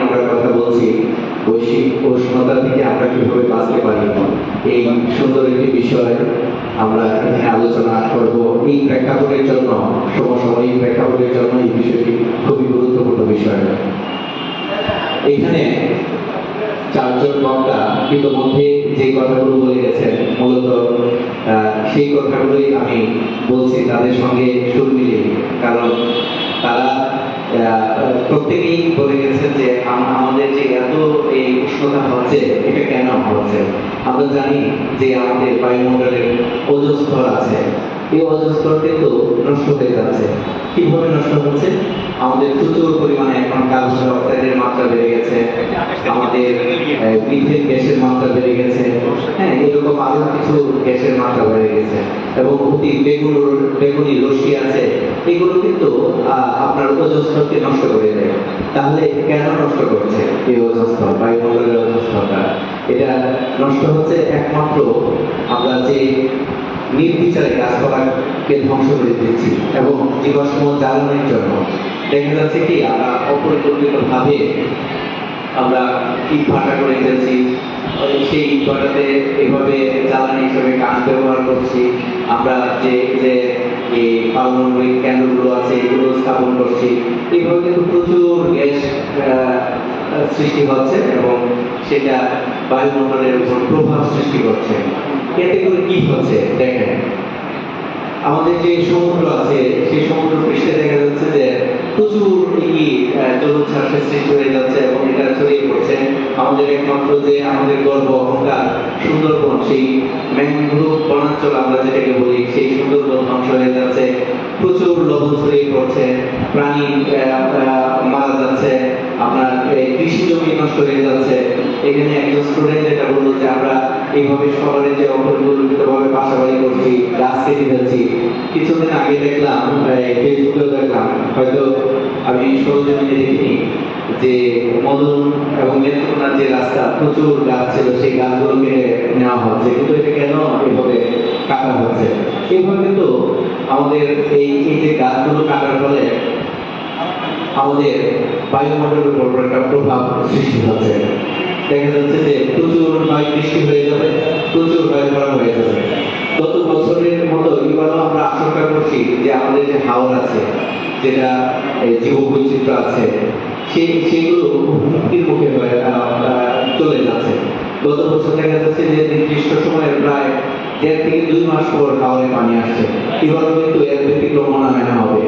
আমরা কথা বলছি বৈশ্বিক উষ্ণতা থেকে আমরা কীভাবে বাঁচতে পারি? এই সুন্দর একটি বিষয় আমরা এখানে আলোচনা করব। এই প্রেক্ষাপটের জন্য সমসাময়িক প্রেক্ষাপটের জন্য এই বিষয়টি খুবই গুরুত্বপূর্ণ বিষয়। এখানে চারজন বক্তা ইতিমধ্যে যে কথাগুলো বলে গেছেন মূলত আহ, সেই কথাগুলোই আমি বলছি তাদের সঙ্গে সুর মিলিয়ে কারণ তারা প্রত্যেকেই বলে গেছেন যে আমাদের যে এত এই উষ্ণতা হচ্ছে, এটা কেন হচ্ছে? আমরা জানি যে আমাদের বায়ুমণ্ডলের ওজন স্তর আছে। এই ওজন স্তর কিন্তু নষ্ট হয়ে যাচ্ছে। কীভাবে নষ্ট হচ্ছে? আমাদের প্রচুর পরিমাণে এখন কার্বন ডাই অক্সাইডের মাত্রা বেড়ে গেছে। আমাদের মিথেন গ্যাসের মাত্রা বেড়ে গেছে। এরকম আরও কিছু গ্যাসের মাত্রা বেড়ে গেছে এবং অতি বেগুন বেগুনি রশ্মি আছে। এগুলো কিন্তু আপনার ওজন নষ্ট করে দেয়। তাহলে কেন নষ্ট করছে এই ওজন স্তর বায়ুমণ্ডলের ওজন এটা নষ্ট হচ্ছে একমাত্র আমরা যে নির্বিচারে গাছপালাকে ধ্বংস করে দিচ্ছি এবং জীবাশ্ম জ্বালানির জন্য। দেখা যাচ্ছে কি, আমরা অপরিকল্পিত ভাবে আমরা ইট ভাটা করে ওই সেই ইট এভাবে জ্বালানি হিসেবে কাঠ ব্যবহার করছি। আমরা যে যে এই পারমাণবিক কেন্দ্রগুলো আছে, এগুলো স্থাপন করছি। এইভাবে কিন্তু প্রচুর গ্যাস সৃষ্টি হচ্ছে এবং সেটা বায়ুমণ্ডলের উপর প্রভাব সৃষ্টি করছে। এতে করে কি হচ্ছে? দেখেন, আমাদের যে সমুদ্র আছে, সেই সমুদ্র পৃষ্ঠে দেখা যাচ্ছে যে প্রচুর ই জলোচ্ছ্বাসের সৃষ্টি হয়ে যাচ্ছে এবং এটা ছড়িয়ে পড়ছে। আমাদের একমাত্র যে আমাদের গর্ব অহংকার সুন্দরবন, সেই ম্যানগ্রোভ বনাঞ্চল আমরা যেটাকে বলি, সেই সুন্দরবন ধ্বংস হয়ে যাচ্ছে। প্রচুর লবণ ছড়িয়ে পড়ছে, প্রাণী মারা যাচ্ছে, আপনার কৃষি জমি নষ্ট হয়ে যাচ্ছে। এখানে একজন স্টুডেন্ট যেটা বলল যে, আমরা এইভাবে শহরে যে অপরিকল্পিত ভাবে বাসা বাড়ি করছি, গাছ কেটে ফেলছি। কিছুদিন আগে দেখলাম ফেসবুকে দেখলাম, হয়তো আমি সরজমিনে দেখিনি যে মদন এবং নেত্রকোনার যে রাস্তা, প্রচুর গাছ ছিল, সেই গাছগুলোকে নেওয়া হচ্ছে। কিন্তু এটা কেন এভাবে কাটা হচ্ছে? এইভাবে কিন্তু আমাদের এই এই যে গাছগুলো কাটার ফলে আমাদের বায়ুমণ্ডলের উপর একটা প্রভাব সৃষ্টি হচ্ছে। দেখা যাচ্ছে যে প্রচুর বায়ু বৃষ্টি হয়ে যাবে, প্রচুর বায়ু গরম হয়ে যাবে। গত বছরের মতো এবারও আমরা আশঙ্কা করছি যে আমাদের যে হাওর আছে, যেটা, এই জীব বৈচিত্র্য আছে সেই সেগুলো হুমকির মুখে চলে যাচ্ছে। গত বছর দেখা যাচ্ছে যে নির্দিষ্ট সময়ে প্রায় দেড় থেকে দুই মাস পর হাওরে পানি আসছে। এবারও কিন্তু এর ব্যতিক্রম মনে হবে।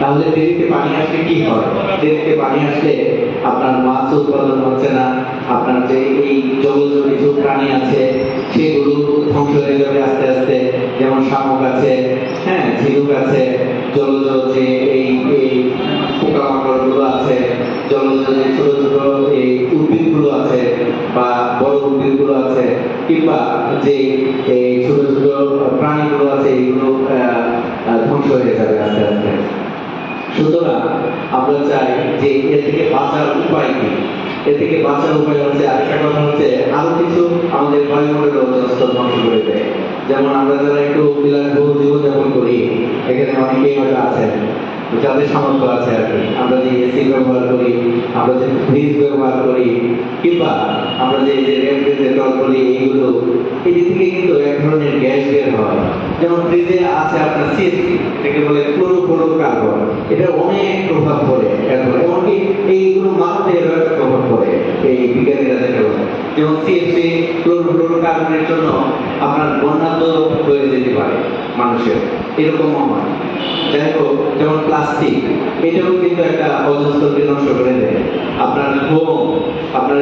তাহলে দেরিতে পানি আসলে কি হয়? দেরিতে পানি আসলে আপনার মাছ উৎপাদন হচ্ছে না, আপনার যে এই জলজ কিছু প্রাণী আছে, সেগুলো যাবে আস্তে আস্তে যেমন শামুক আছে হ্যাঁ ঝিনুক আছে জলজ যে এই এই পোকামাকড়গুলো আছে জলজ যে ছোট ছোট এই উদ্ভিদগুলো আছে বা বড় উদ্ভিদগুলো আছে কিংবা যে এই ছোট ছোট প্রাণীগুলো আছে আহ, ধ্বংস হয়ে যাবে আস্তে আস্তে। সুতরাং আমরা চাই যে এর থেকে বাঁচার উপায় কি? এর থেকে বাঁচার উপায় হচ্ছে, আরেকটা কথা হচ্ছে, আরও কিছু আমাদের বায়ুমণ্ডলের ওজন স্তর ধ্বংস করে দেয়। যেমন আমরা যারা একটু বিলাসবহুল জীবনযাপন করি, এখানে অনেকেই হয়তো আছেন। যাদের সামর্থ্য আছে আর আমরা যে এসি ব্যবহার করি, আমরা যে ফ্রিজ ব্যবহার করি, কিংবা আমরা যে যে রেফ্রিজারেটর বলি এইগুলো, এই দিক থেকে কিন্তু এক ধরনের গ্যাস বের হয়। যেমন ফ্রিজে আছে আপনার সিএসসি এটাকে বলে ক্লোরোফ্লোরো কার্বন এটা অনেক প্রভাব পড়ে। এরপর এমনকি এইগুলো একটা প্রভাব পড়ে, এই বিজ্ঞানীরা বলে। যেমন সিএসসি ক্লোরোফ্লোরো কার্বনের জন্য আপনার বন্যা তো হয়ে যেতে পারে মানুষের। এরকমও হয়। যাই হোক, যেমন প্লাস্টিক এটাও কিন্তু একটা অজস্রকে বিনষ্ট করে দেয়। আপনার ঘুম, আপনার